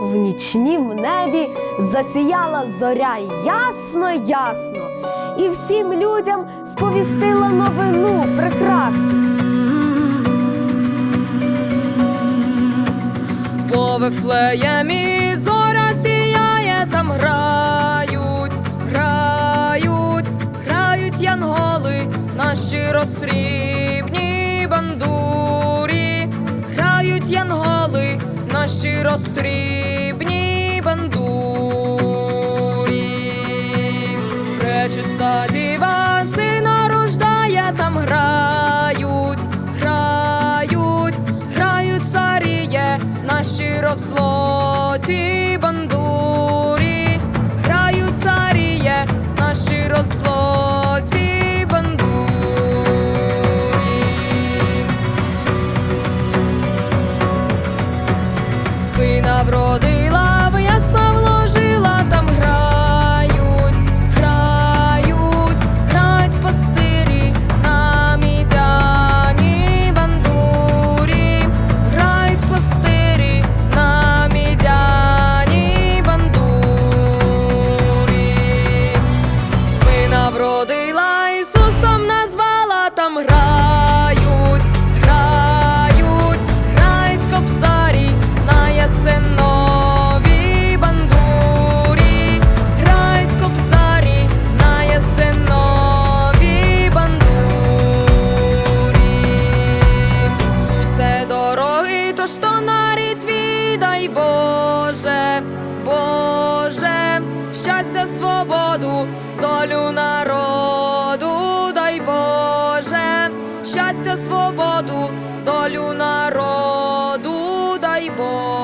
в нічнім небі засіяла зоря ясно, ясно, і всім людям сповістила новину прекрасну. Во Вифлеємі зоря сіяє, там грають, грають, грають янголи, наші розсрібні бандурі, грають янголи, наші розсрібні бандурі. Пречиста діва сина рождає, там грають, грають, грають царіє, наші розлоті бандурі, Сина вродила, в вложила, там грають, грають, грають пастирі на мідяні бандурі, грають пастирі на мідяні бандурі. Сина вродила, Ісусом назвала, там грають, то що нарід твій, дай Боже, Боже, щастя, свободу, долю народу, дай Боже, щастя, свободу, долю народу, дай Боже.